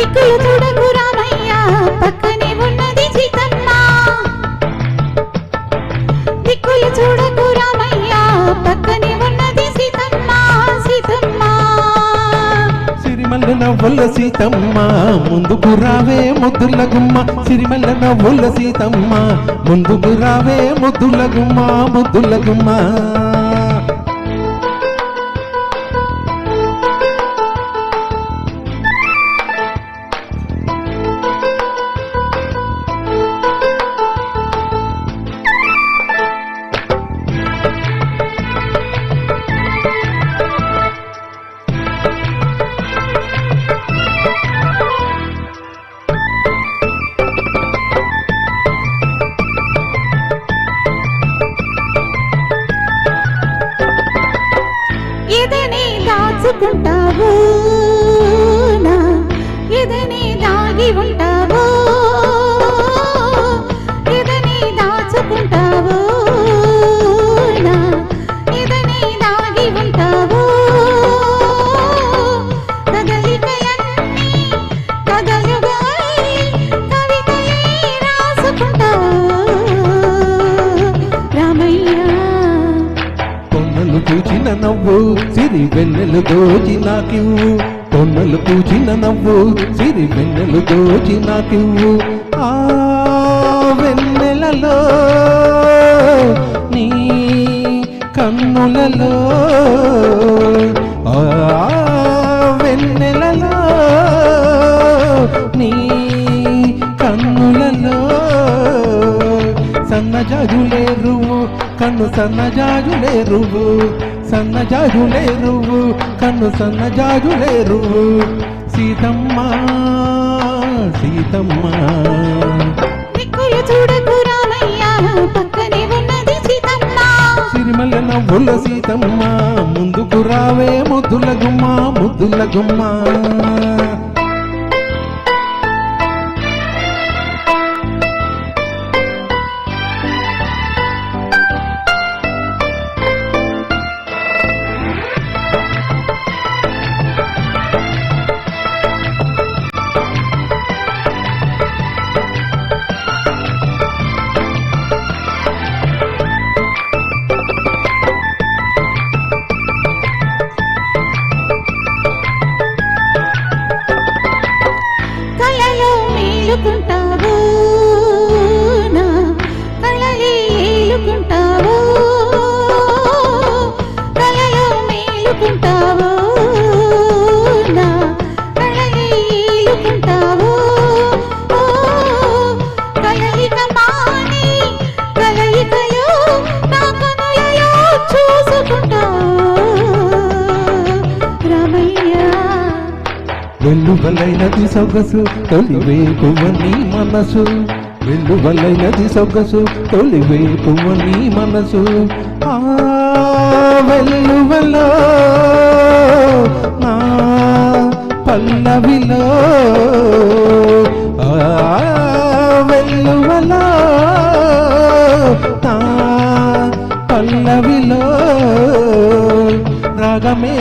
దిక్కులు చూడకు రామయ్య పక్కనే ఉన్నది చితమ్మ. దిక్కులు చూడకు రామయ్య పక్కనే ఉన్నది సీతమ్మ సీతమ్మ సిరిమల్ల నవ్వుల సీతమ్మ ముందుకు రావే ముద్దుల గుమ్మ. సిరిమల్ల నవ్వుల సీతమ్మ ముందుకు రావే ముద్దుల గుమ్మ ముద్దుల గుమ్మ. cantava. సిరి వెన్నెలు దోచి నాకివ్వు. కొన్నలు పూచిన నవ్వు సిరి వెన్నెలు దోచి నాకివ్వు. ఆ వెన్నెలలో నీ కన్నులలో ఆ వెన్నెలలో నీ కన్నులలో సన్నజాజులేరువు కన్ను సన్నజాజులేరువు సన్నజాజులేరువు కన్ను సన్నజాజులేరువు సీతమ్మ సీతమ్మ. సిరిమల్ల నవ్వుల సీతమ్మ ముందుకు రావే ముద్దుల గుమ్మ ముద్దుల గుమ్మ. ఏలుకుంటావు నా కళ ఏలుకుంటా వెలువలైనది సొగసు తొలివేకువ నీ మనసు. వెలువలైనది సొగసు తొలివేకువ నీ మనసు. ఆ వెలువలో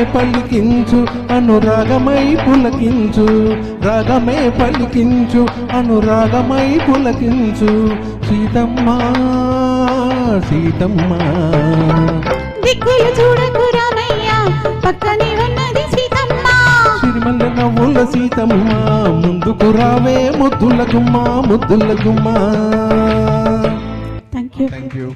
పలికించు అనురాగమై పులకించు. రాగమే పలికించు అనురాగమై పులకించు. సీతమ్మ సీతమ్మ. దిక్కులు చూడకు రామయ్య పక్కనే ఉన్నది సీతమ్మ. సిరిమల్ల నవ్వుల సీతమ్మ ముందుకు రావే ముద్దుల గుమ్మ ముద్దుల గుమ్మ. Thank you thank you